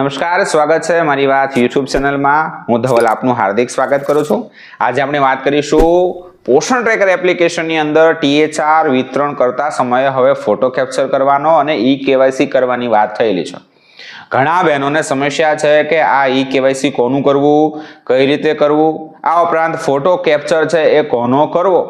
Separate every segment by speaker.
Speaker 1: નમસ્કાર, સ્વાગત છે મારી વાત યુટ્યુબ ચેનલમાં. હું ધવલ, આપનું હાર્દિક સ્વાગત કરું છું. આજે આપણે વાત કરીશું પોષણ ટ્રેકર એપ્લિકેશનની અંદર ટીએચઆર વિતરણ કરતા સમયે હવે ફોટો કેપ્ચર કરવાનો અને ઈ કેવાયસી કરવાની વાત થયેલી છે. ઘણા બહેનોને સમસ્યા છે કે આ ઈ કેવાયસી કોનું કરવું, કઈ રીતે કરવું, આ ઉપરાંત ફોટો કેપ્ચર છે એ કોનો કરવો?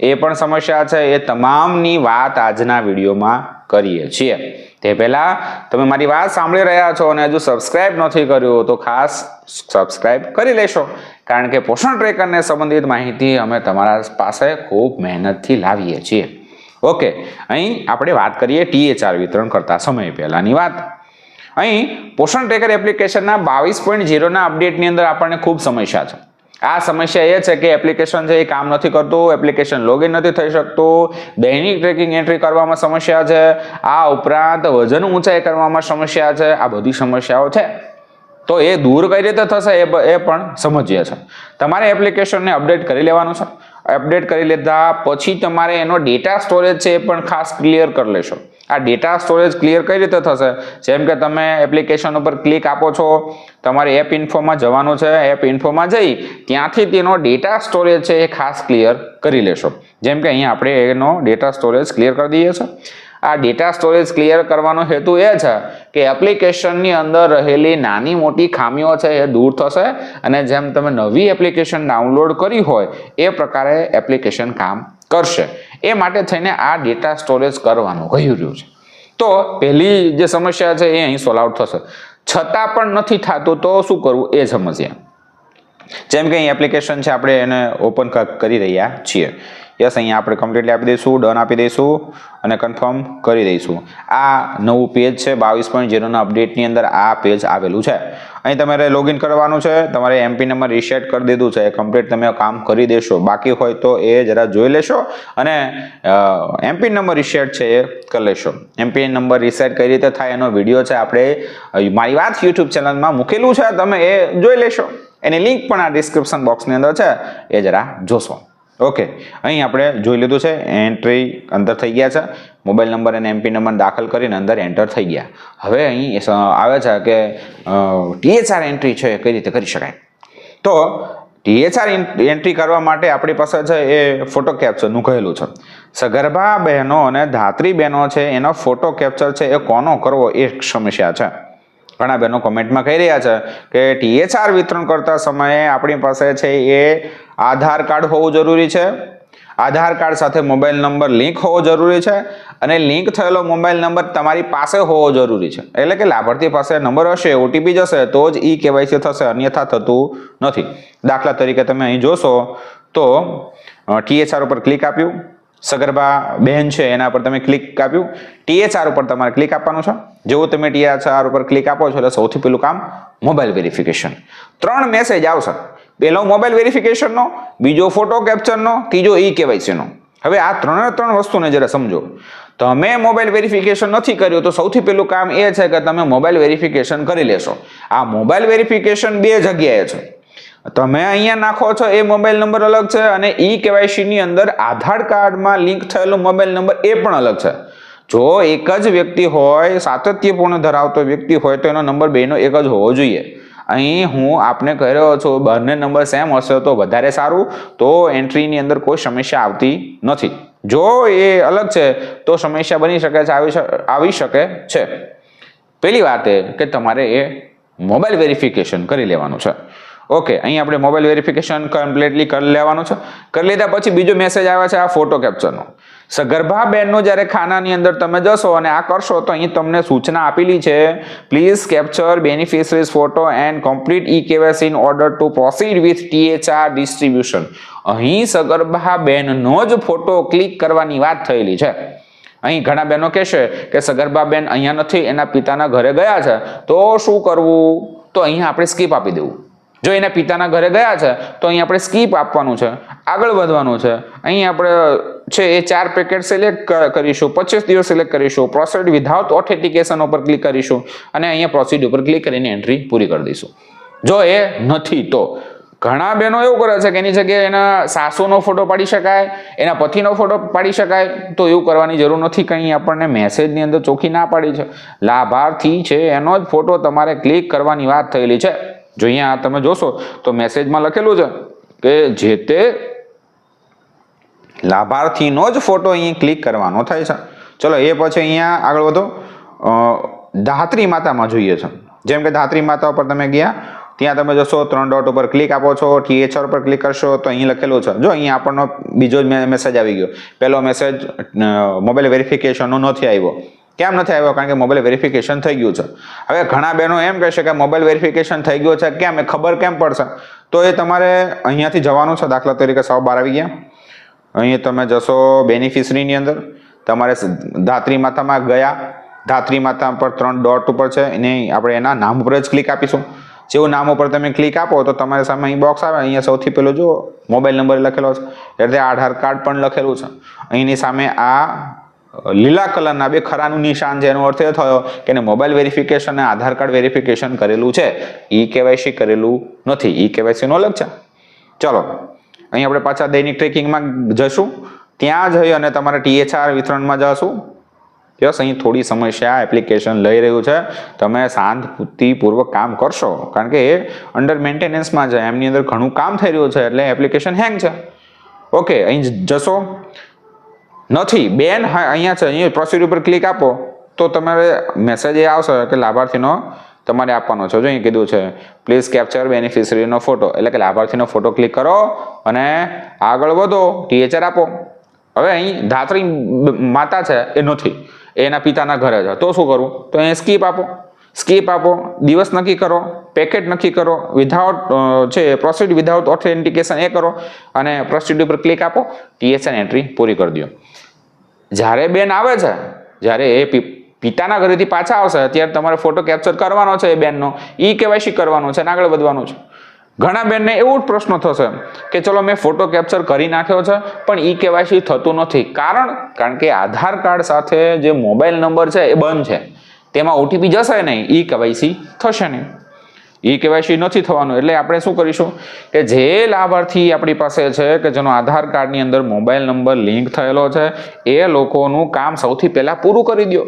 Speaker 1: એ પણ સમસ્યા છે. એ તમામની વાત આજના વિડીયોમાં કરીએ છીએ. તે પહેલાં તમે મારી વાત સાંભળી રહ્યા છો અને હજુ સબસ્ક્રાઇબ નથી કર્યું તો ખાસ સબસ્ક્રાઇબ કરી લેશો. કારણ કે પોષણ ટ્રેકરને સંબંધિત માહિતી અમે તમારા પાસે ખૂબ મહેનતથી લાવીએ છીએ. ઓકે, અહીં આપણે વાત કરીએ ટીએચઆર વિતરણ કરતા સમય પહેલાંની વાત. અહીં પોષણ ટ્રેકર એપ્લિકેશનના બાવીસ પોઈન્ટ ઝીરોના અપડેટની અંદર આપણને ખૂબ સમસ્યા છે. આ સમસ્યા એ છે કે એપ્લિકેશન છે એ કામ નથી કરતું એપ્લિકેશન લોગિન નથી થઈ શકતું, દૈનિક ટ્રેકિંગ એન્ટ્રી કરવામાં સમસ્યા છે, આ ઉપરાંત વજન ઊંચાઈ કરવામાં સમસ્યા છે, આ બધી સમસ્યાઓ છે. તો એ દૂર કઈ રીતે થશે એ એ પણ સમજીએ છે તમારે એપ્લિકેશનને અપડેટ કરી લેવાનું છે. અપડેટ કરી લીધા પછી તમારે એનો ડેટા સ્ટોરેજ છે એ પણ ખાસ ક્લિયર કરી લેશો. આ ડેટા સ્ટોરેજ ક્લિયર કઈ રીતે થશે? જેમ કે તમે એપ્લિકેશન ઉપર ક્લિક આપો છો, તમારે એપ ઇન્ફોમાં જવાનું છે એપ ઇન્ફોમાં જઈ ત્યાંથી તેનો ડેટા સ્ટોરેજ છે એ ખાસ ક્લિયર કરી લેશો. જેમ કે અહીંયા આપણે એનો ડેટા સ્ટોરેજ ક્લિયર કરી દઈએ છીએ. આ ડેટા સ્ટોરેજ ક્લિયર કરવાનો હેતુ એ છે કે એપ્લિકેશનની અંદર રહેલી નાની મોટી ખામીઓ છે એ દૂર થશે અને જેમ તમે નવી એપ્લિકેશન ડાઉનલોડ કરી હોય, એ પ્રકારે એપ્લિકેશન કામ કરશે. એ માટે થઈને આ ડેટા સ્ટોરેજ કરવાનું કહ્યું રહ્યું છે. તો પહેલી જે સમસ્યા છે એ અહીં સોલ્વ આઉટ થશે. છતાં પણ નથી થતું તો શું કરવું એ સમજીએ. જેમ કે અહીં એપ્લિકેશન છે, આપણે એને ઓપન કરી રહ્યા છીએ. યસ અહીંયા આપણે કમ્પ્લીટલી આપી દઈશું ડન આપી દઈશું અને કન્ફર્મ કરી દઈશું. આ નવું પેજ છે, બાવીસ પોઈન્ટ ઝીરોના અપડેટની અંદર આ પેજ આવેલું છે. અહીં તમારે લોગિન કરવાનું છે, તમારે એમપી નંબર રિસેટ કરી દીધું છે કમ્પ્લીટ તમે કામ કરી દેશો. બાકી હોય તો એ જરા જોઈ લેશો અને એમપી નંબર રિસેટ છે એ કરી લેશો. એમપી નંબર રિસેટ કઈ રીતે થાય એનો વીડિયો છે, આપણે મારી વાત યુટ્યુબ ચેનલમાં મૂકેલું છે, તમે એ જોઈ લેશો. એની લિંક પણ આ ડિસ્ક્રિપ્શન બોક્સની અંદર છે. એ જરા જોશો. ઓકે અહીં આપણે જોઈ લીધું છે એન્ટ્રી અંદર થઈ ગયા છે. મોબાઈલ નંબર અને એમપી નંબર દાખલ કરીને અંદર એન્ટર થઈ ગયા. હવે અહીં આવે છે કે ટીએચઆર એન્ટ્રી છે, એ કઈ રીતે કરી શકાય? તો ટીએચઆર એન્ટ્રી કરવા માટે આપણી પાસે છે, એ ફોટો કેપ્ચરનું કહેલું છે. સગર્ભા બહેનો અને ધાત્રી બહેનો છે, એનો ફોટો કેપ્ચર છે, એ કોનો કરવો એ સમસ્યા છે. ઘણા બહેનો કોમેન્ટમાં કહી રહ્યા છે કે ટીએચઆર વિતરણ કરતા સમયે આપણી પાસે છે એ આધાર કાર્ડ હોવું જરૂરી છે. આધાર કાર્ડ સાથે મોબાઈલ નંબર લિંક હોવો જરૂરી છે અને લિંક થયેલો મોબાઈલ નંબર તમારી પાસે હોવો જરૂરી છે. એટલે કે લાભાર્થી પાસે નંબર હશે, ઓટીપી જશે, તો જ ઈ કેવાયસી થશે, અન્યથા થતું નથી. દાખલા તરીકે તમે અહીં જોશો તો ટીએચઆર ઉપર ક્લિક આપ્યું. સગર્ભા બહેન છે, એના પર તમે ક્લિક આપ્યું ટીએચઆર ઉપર તમારે ક્લિક આપવાનું છે. જેવું તમે ટીએચઆર ઉપર ક્લિક આપો છો, એટલે સૌથી પહેલું કામ મોબાઈલ વેરિફિકેશન ત્રણ મેસેજ આવશે. પહેલો મોબાઈલ વેરિફિકેશનનો બીજો ફોટો કેપ્ચરનો ત્રીજો ઈ કેવાયસીનો હવે આ ત્રણે ત્રણ વસ્તુને જરા સમજો. તમે મોબાઈલ વેરિફિકેશન નથી કર્યું, તો સૌથી પહેલું કામ એ છે કે તમે મોબાઈલ વેરિફિકેશન કરી લેશો. આ મોબાઈલ વેરિફિકેશન બે જગ્યાએ છે. તમે અહીંયા નાખો છો, એ મોબાઈલ નંબર અલગ છે અને ઈ કેવાયસી ની અંદર આધાર કાર્ડમાં લિંક થયેલો મોબાઈલ નંબર એ પણ અલગ છે. જો એક જ વ્યક્તિ હોય, સાતત્યપૂર્ણ ધરાવતો વ્યક્તિ હોય, તો એનો નંબર બેનો એક જ હોવો જોઈએ. અહીં હું આપને કહી રહ્યો છું, બંને નંબર સેમ હશે તો વધારે સારું, તો એન્ટ્રીની અંદર કોઈ સમસ્યા આવતી નથી. જો એ અલગ છે, તો સમસ્યા બની શકે છે, આવી આવી શકે છે. પહેલી વાત એ કે તમારે એ મોબાઈલ વેરિફિકેશન કરી લેવાનું છે. ઓકે અહીં આપણે મોબાઈલ વેરિફિકેશન કમ્પ્લીટલી કરી લેવાનું છે. કરી લીધા પછી બીજો મેસેજ આવે છે આ ફોટો કેપ્ચરનો સગર્ભા બેનનો જ્યારે ખાનાની અંદર તમે જશો અને આ કરશો તો અહીં તમને સૂચના આપેલી છે please capture beneficiaries photo and complete e KYC in order to proceed with THR distribution અહીં સગર્ભા બેનનો જ ફોટો ક્લિક કરવાની વાત થયેલી છે. અહીં ઘણા બહેનો કહેશે કે સગર્ભા બેન અહીંયા નથી, એના પિતાના ઘરે ગયા છે. તો શું કરવું? તો અહીંયા આપણે સ્કીપ આપી દેવું. જો એના પિતાના ઘરે ગયા છે, તો અહીં આપણે સ્કીપ આપવાનું છે. આગળ વધવાનું છે. અહીં આપણે છે એ ચાર પેકેટ સિલેક્ટ કરીશું. પચીસ દિવસ સિલેક્ટ કરીશું. પ્રોસીડ વિધાઉટ ઓથેન્ટિકેશન ઉપર ક્લિક કરીશું. અને અહીંયા પ્રોસીડ ઉપર ક્લિક કરીને એન્ટ્રી પૂરી કરી દઈશું. જો એ નથી, તો ઘણા બહેનો એવું કરે છે કે એની જગ્યાએ એના સાસુનો ફોટો પાડી શકાય, એના પતિનો ફોટો પાડી શકાય, તો એવું કરવાની જરૂર નથી. કંઈ આપણને મેસેજની અંદર ચોખ્ખી ના પાડી છે. લાભાર્થી છે, એનો જ ફોટો તમારે ક્લિક કરવાની વાત થયેલી છે. જો અહીંયા તમે જોશો, તો મેસેજમાં લખેલું છે કે જે તે લાભાર્થીનો જ ફોટો અહીં ક્લિક કરવાનો થાય છે. ચલો, એ પછી અહીંયા આગળ વધો. ધાત્રી માતામાં જોઈએ છે. જેમ કે ધાત્રી માતા ઉપર તમે ગયા, ત્યાં તમે જશો, ત્રણ ડોટ ઉપર ક્લિક આપો છો ટીએચઆર પર ક્લિક કરશો, તો અહીં લખેલું છે. જો અહીંયા આપણનો બીજો જ મેસેજ આવી ગયો. પહેલો મેસેજ મોબાઈલ વેરિફિકેશનનો નથી આવ્યો. કેમ નથી આવ્યો? કારણ કે મોબાઈલ વેરિફિકેશન થઈ ગયું છે. હવે ઘણા બહેનો એમ કહેશે કે મોબાઈલ વેરિફિકેશન થઈ ગયું છે. કેમ? એ ખબર કેમ પડશે? તો એ તમારે અહીંયાથી જવાનું છે, દાખલા તરીકે સાવ બાર આવી ગયા. અહીં તમે જશો બેનિફિશરીની અંદર. તમારે ધાત્રી માતામાં ગયા. ધાત્રી માતા પર ત્રણ ડોટ ઉપર છે. એને આપણે એના નામ ઉપર જ ક્લિક આપીશું. જેવું નામ ઉપર તમે ક્લિક આપો, તો તમારી સામે અહીં બોક્સ આવે. અહીંયા સૌથી પહેલો જો મોબાઈલ નંબર લખેલો છે. એટલે આધાર કાર્ડ પણ લખેલું છે. અહીંની સામે આ લીલા કલરના બે ખરાનું નિશાન એનો અર્થ એ થયો કે એને મોબાઈલ વેરિફિકેશન અને આધાર કાર્ડ વેરિફિકેશન કરેલું છે. ઈ કેવાયસી કરેલું નથી. ઈ કેવાયસીનો અલગ છે. ચલો, અહીં આપણે પાછા દૈનિક ટ્રેકિંગમાં જશું ત્યાં જઈ અને તમારે ટીએચઆર વિતરણમાં જશું. યસ, અહીં થોડી સમસ્યા એપ્લિકેશન લઈ રહ્યું છે. તમે શાંતિપૂર્વક કામ કરશો. કારણ કે એ અંડર મેન્ટેનન્સમાં છે. એમની અંદર ઘણું કામ થઈ રહ્યું છે. એટલે એપ્લિકેશન હેંગ છે. ઓકે અહીં જશો. નથી. બેન, હા, અહીંયા છે. અહીંયા પ્રોસીડ ઉપર ક્લિક આપો. તો તમારે મેસેજ એ આવશે કે લાભાર્થીનો તમારે આપવાનો છે. જો અહીં કીધું છે પ્લીઝ કેપ્ચર બેનિફિશરીનો ફોટો એટલે કે લાભાર્થીનો ફોટો ક્લિક કરો અને આગળ વધો. ટીએચઆર આપો. હવે અહીં ધાત્રી માતા છે એ નથી. એના પિતાના ઘરે છે. તો શું કરવું તો અહીં સ્કીપ આપો. સ્કીપ આપો, દિવસ નક્કી કરો, પેકેટ નક્કી કરો વિધાઉટ છે પ્રોસીડ વિધાઉટ ઓથેન્ટિકેશન એ કરો અને પ્રોસીડ ઉપર ક્લિક આપો ટીએસએન એન્ટ્રી પૂરી કરી દો. જ્યારે બેન આવે છે, જ્યારે એ પિતાના ઘરેથી પાછા આવશે ત્યારે તમારે ફોટો કેપ્ચર કરવાનો છે એ બેનનો, ઈ કેવાયસી કરવાનું છે અને આગળ વધવાનું છે. ઘણા બેનને એવો જ પ્રશ્ન થશે કે ચલો મેં ફોટો કેપ્ચર કરી નાખ્યો છે, પણ ઈ કેવાયસી થતું નથી. કારણ કારણ કે આધાર કાર્ડ સાથે જે મોબાઈલ નંબર છે એ બંધ છે. તેમાં ઓટીપી જશે નહીં. ઈ કેવાયસી થશે નહીં. ઈ કેવાયસી નથી થવાનું. એટલે આપણે શું કરીશું કે જે લાભાર્થી આપણી પાસે છે કે જેનો આધાર કાર્ડની અંદર મોબાઈલ નંબર, લિંક થયેલો છે, એ લોકોનું કામ સૌથી પહેલાં પૂરું કરી દો.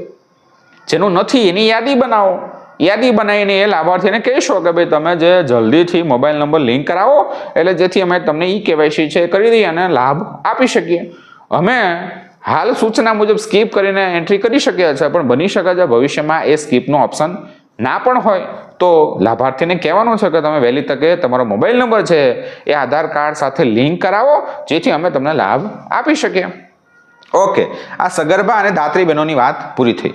Speaker 1: જેનું નથી, એની યાદી બનાવો. યાદી બનાવીને એ લાભાર્થીને કહેશો કે ભાઈ તમે જે જલ્દીથી મોબાઈલ નંબર, લિંક કરાવો, એટલે જેથી અમે તમને ઈ કેવાયસી છે કરી દઈએ અને લાભ આપી શકીએ. અમે હાલ સૂચના મુજબ સ્કીપ કરીને એન્ટ્રી કરી શકીએ છીએ પણ બની શકે છે, ભવિષ્યમાં એ સ્કીપનો ઓપ્શન ના પણ હોય. તો લાભાર્થીને કહેવાનું છે કે તમે વહેલી તકે તમારો મોબાઈલ નંબર છે એ આધાર કાર્ડ સાથે લિંક કરાવો, જેથી અમે તમને લાભ આપી શકીએ. ઓકે, આ સગર્ભા અને દાત્રી બહેનોની વાત પૂરી થઈ.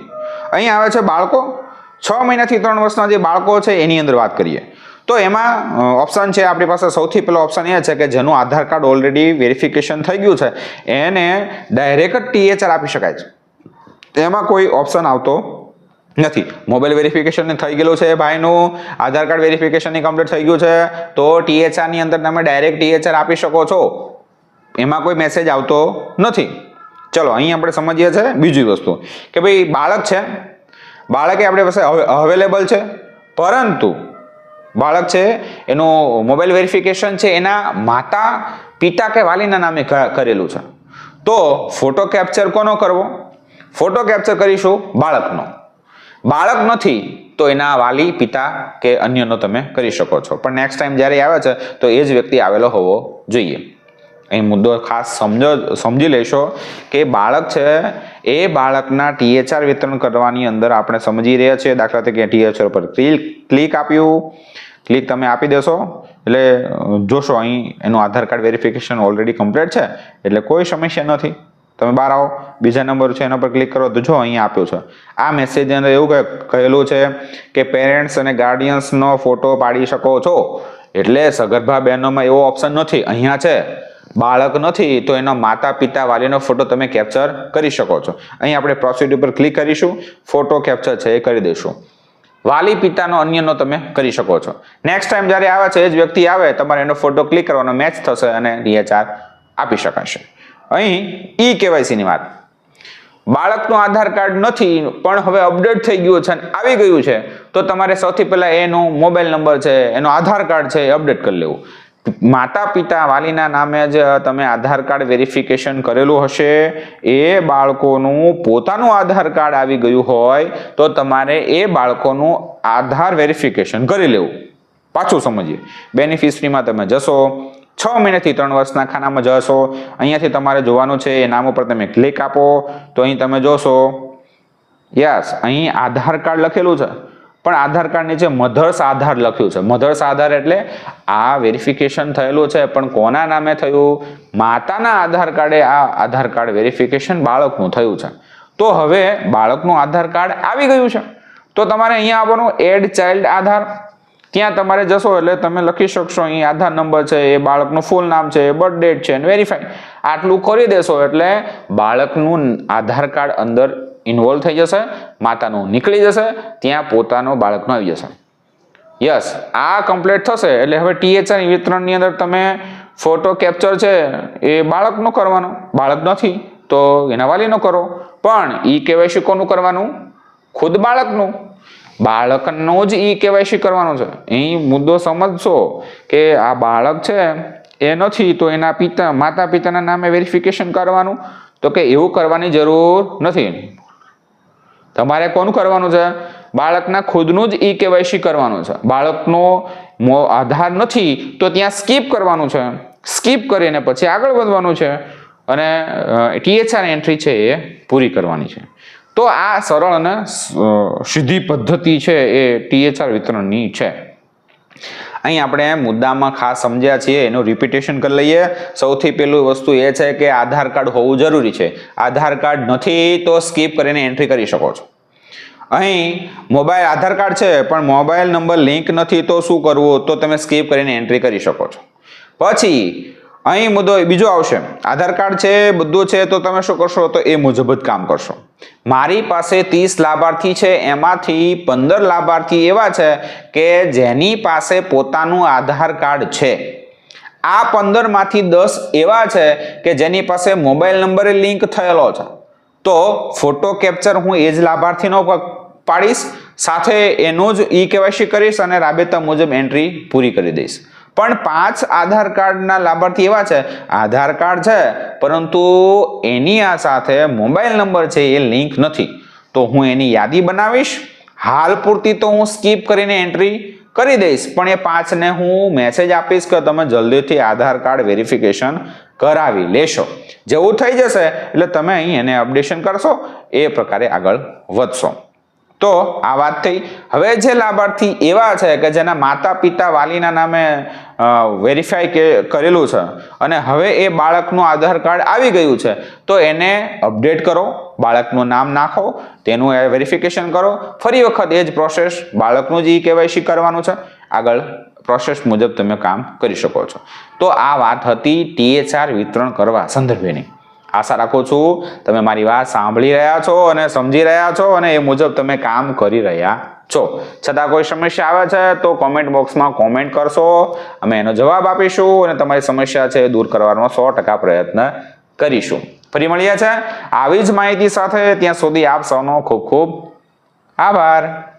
Speaker 1: અહીં આવે છે બાળકો. છ મહિનાથી ત્રણ વર્ષના જે બાળકો છે, એની અંદર વાત કરીએ. તો એમાં ઓપ્શન છે, આપણી પાસે સૌથી પહેલો ઓપ્શન એ છે કે જેનું આધાર કાર્ડ ઓલરેડી વેરિફિકેશન થઈ ગયું છે. એને ડાયરેક્ટ ટીએચઆર આપી શકાય છે. એમાં કોઈ ઓપ્શન આવતો નથી. મોબાઈલ વેરિફિકેશન થઈ ગયેલું છે, ભાઈનું આધાર કાર્ડ વેરિફિકેશનની કમ્પ્લીટ થઈ ગયું છે, તો ટીએચઆરની અંદર તમે ડાયરેક્ટ ટીએચઆર આપી શકો છો. એમાં કોઈ મેસેજ આવતો નથી. ચલો, અહીં આપણે સમજીએ છીએ બીજી વસ્તુ. કે ભાઈ બાળક છે. બાળકે આપણી પાસે અવેલેબલ છે. પરંતુ બાળક છે, એનું મોબાઈલ વેરિફિકેશન છે, એના માતા પિતા કે વાલીના નામે કરેલું છે. તો ફોટો કેપ્ચર કોનો કરવો? ફોટો કેપ્ચર કરીશું બાળકનો. બાળક નથી, તો એના વાલી, પિતા કે અન્યનો તમે કરી શકો છો. પણ નેક્સ્ટ ટાઈમ જ્યારે આવે છે, તો એ જ વ્યક્તિ આવેલો હોવો જોઈએ. અહીં મુદ્દો ખાસ સમજો, સમજી લેશો કે બાળક છે એ બાળકના ટીએચઆર વિતરણ કરવાની અંદર આપણે સમજી રહ્યા છીએ. દાખલા તરીકે ટીએચઆર પર ક્લિક ક્લિક આપ્યું. ક્લિક તમે આપી દેશો. એટલે જોશો અહીં એનું Aadhaar card verification already complete છે. એટલે કોઈ સમસ્યા નથી. તમે બહાર આવો. બીજા નંબર છે એના પર ક્લિક કરો તો જો અહીંયા આપ્યું છે. આ મેસેજ અંદર એવું કહે- કહેલું છે કે પેરેન્ટ્સ અને ગાર્ડિયન્સનો ફોટો પાડી શકો છો. એટલે સગર્ભા બહેનોમાં એવો ઓપ્શન નથી. અહીંયા છે. બાળક નથી, તો એનો માતા પિતા વાલીનો ફોટો તમે કેપ્ચર કરી શકો છો. અહીં આપણે પ્રોસીડ ઉપર ક્લિક કરીશું ફોટો કેપ્ચર છે એ કરી દઈશું. વાલી પિતાનો અન્યનો તમે કરી શકો છો. નેક્સ્ટ ટાઈમ જ્યારે આવે છે, એ જ વ્યક્તિ આવે, તમારે એનો ફોટો ક્લિક કરવાનો મેચ થશે અને ડીએચઆર આપી શકાશે. અહીં ઈ કેવાયસીની વાત. બાળકનું આધાર કાર્ડ નથી, પણ હવે અપડેટ થઈ ગયું છે અને આવી ગયું છે, તો તમારે સૌથી પહેલાં એનો મોબાઈલ નંબર છે, એનો આધાર કાર્ડ છે એ અપડેટ કરી લેવું. માતા પિતા વાલીના નામે જ તમે આધાર કાર્ડ વેરિફિકેશન કરેલું હશે. એ બાળકોનું પોતાનું આધાર કાર્ડ આવી ગયું હોય તો તમારે એ બાળકોનું આધાર વેરિફિકેશન કરી લેવું. પાછું સમજીએ. બેનિફિશરીમાં તમે જશો. છ મહિનાથી ત્રણ વર્ષના ખાનામાં જશો. અહીંયાથી તમારે જોવાનું છે એ નામ ઉપર તમે ક્લિક આપો. તો અહીં તમે જોશો. યસ અહીં આધાર કાર્ડ લખેલું છે. પણ આધાર કાર્ડ નીચે મધર્સ આધાર લખ્યું છે. મધર્સ આધાર એટલે આ વેરિફિકેશન થયેલું છે, પણ કોના નામે થયું? માતાના આધાર કાર્ડે આ આધાર કાર્ડ વેરિફિકેશન બાળકનું થયું છે. તો હવે બાળકનું આધાર કાર્ડ આવી ગયું છે. તો તમારે અહીંયા આવવાનું એડ ચાઇલ્ડ આધાર. ત્યાં તમારે જશો એટલે તમે લખી શકશો, અહીં આધાર નંબર છે, એ બાળકનું ફૂલ નામ છે બર્થ ડેટ છે વેરીફાઈ આટલું કરી દેશો એટલે બાળકનું આધાર કાર્ડ અંદર ઇન્વોલ્વ થઈ જશે, માતાનું નીકળી જશે, ત્યાં પોતાનો બાળકનો આવી જશે. યસ આ કમ્પ્લીટ થશે, એટલે હવે ટીએચઆર વિતરણની અંદર તમે ફોટો કેપ્ચર છે, એ બાળકનો કરવાનો. બાળક નથી, તો એના વાલીનો કરો. પણ ઈ કેવાયસી કોનું કરવાનું? ખુદ બાળકનું. બાળકનો જ ઈ કેવાયસી કરવાનો છે. અહીં મુદ્દો સમજશો કે આ બાળક છે, એ નથી, તો એના પિતા માતા પિતાના નામે વેરિફિકેશન કરવાનું. તો કે એવું કરવાની જરૂર નથી. તમારે કોનું કરવાનું છે? બાળકના ખુદનું જ ઈ કેવાયસી કરવાનું છે. બાળકનો આધાર નથી, તો ત્યાં સ્કીપ કરવાનું છે. સ્કીપ કરીને પછી આગળ વધવાનું છે. અને ટીએચઆર એન્ટ્રી છે એ પૂરી કરવાની છે. તો આ સરળ અને સીધી પદ્ધતિ છે એ ટીએચઆર વિતરણની છે. અહીં આપણે મુદ્દામાં ખાસ સમજ્યા છીએ, એનું રિપીટેશન કરી લઈએ. સૌથી પહેલું વસ્તુ એ છે કે આધાર કાર્ડ હોવું જરૂરી છે. આધાર કાર્ડ નથી તો સ્કીપ કરીને એન્ટ્રી કરી શકો છો. અહીં મોબાઈલ આધાર કાર્ડ છે, પણ મોબાઈલ નંબર લિંક નથી તો શું કરવું? તો તમે સ્કીપ કરીને એન્ટ્રી કરી શકો છો. પછી, અહીં મુદ્દો બીજો આવશે. આધાર કાર્ડ છે, બધું છે, તો તમે શું કરશો? તો એ મુજબ જ કામ કરશો. મારી પાસે ત્રીસ લાભાર્થી છે, એમાંથી પંદર લાભાર્થી એવા છે કે જેની પાસે પોતાનું આધાર કાર્ડ છે. આ પંદરમાંથી દસ એવા છે કે જેની પાસે મોબાઈલ નંબરે લિંક થયેલો છે. તો ફોટો કેપ્ચર હું એ જ લાભાર્થીનો પાડીશ. સાથે એનું જ ઈ કેવાયસી કરીશ અને રાબેતા મુજબ એન્ટ્રી પૂરી કરી દઈશ. પણ પાંચ આધાર કાર્ડના લાભાર્થી એવા છે. આધાર કાર્ડ છે, પરંતુ એની આ સાથે મોબાઈલ નંબર છે એ લિંક નથી. તો હું એની યાદી બનાવીશ. હાલ પૂરતી તો હું સ્કીપ કરીને એન્ટ્રી કરી દઈશ, પણ એ પાંચને હું મેસેજ આપીશ કે તમે જલ્દીથી આધાર કાર્ડ વેરિફિકેશન કરાવી લેશો. જેવું થઈ જશે, એટલે તમે અહીં એને અપડેશન કરશો, એ પ્રકારે આગળ વધશો. તો આ વાત થઈ. હવે જે લાભાર્થી એવા છે કે જેના માતા પિતા વાલીના નામે વેરીફાઈ કે, કરેલું છે અને હવે એ બાળકનું આધાર કાર્ડ આવી ગયું છે, તો એને અપડેટ કરો, બાળકનું નામ નાખો, તેનું એ વેરિફિકેશન કરો. ફરી વખત એ જ પ્રોસેસ બાળકનું જ ઈ કેવાયસી કરવાનું છે. આગળ પ્રોસેસ મુજબ તમે કામ કરી શકો છો. તો આ વાત હતી ટીએચઆર વિતરણ કરવા સંદર્ભેની. આશા રાખું છું તમે મારી વાત સાંભળી રહ્યા છો અને સમજી રહ્યા છો અને એ મુજબ તમે કામ કરી રહ્યા છો. છતાં કોઈ સમસ્યા આવે છે તો કોમેન્ટ બોક્સમાં કોમેન્ટ કરશો. અમે એનો જવાબ આપીશું અને તમારી સમસ્યા છે એ દૂર કરવાનો સો ટકા પ્રયત્ન કરીશું. ફરી મળીએ છે આવી જ માહિતી સાથે ત્યાં સુધી આપ સૌનો ખૂબ ખૂબ આભાર.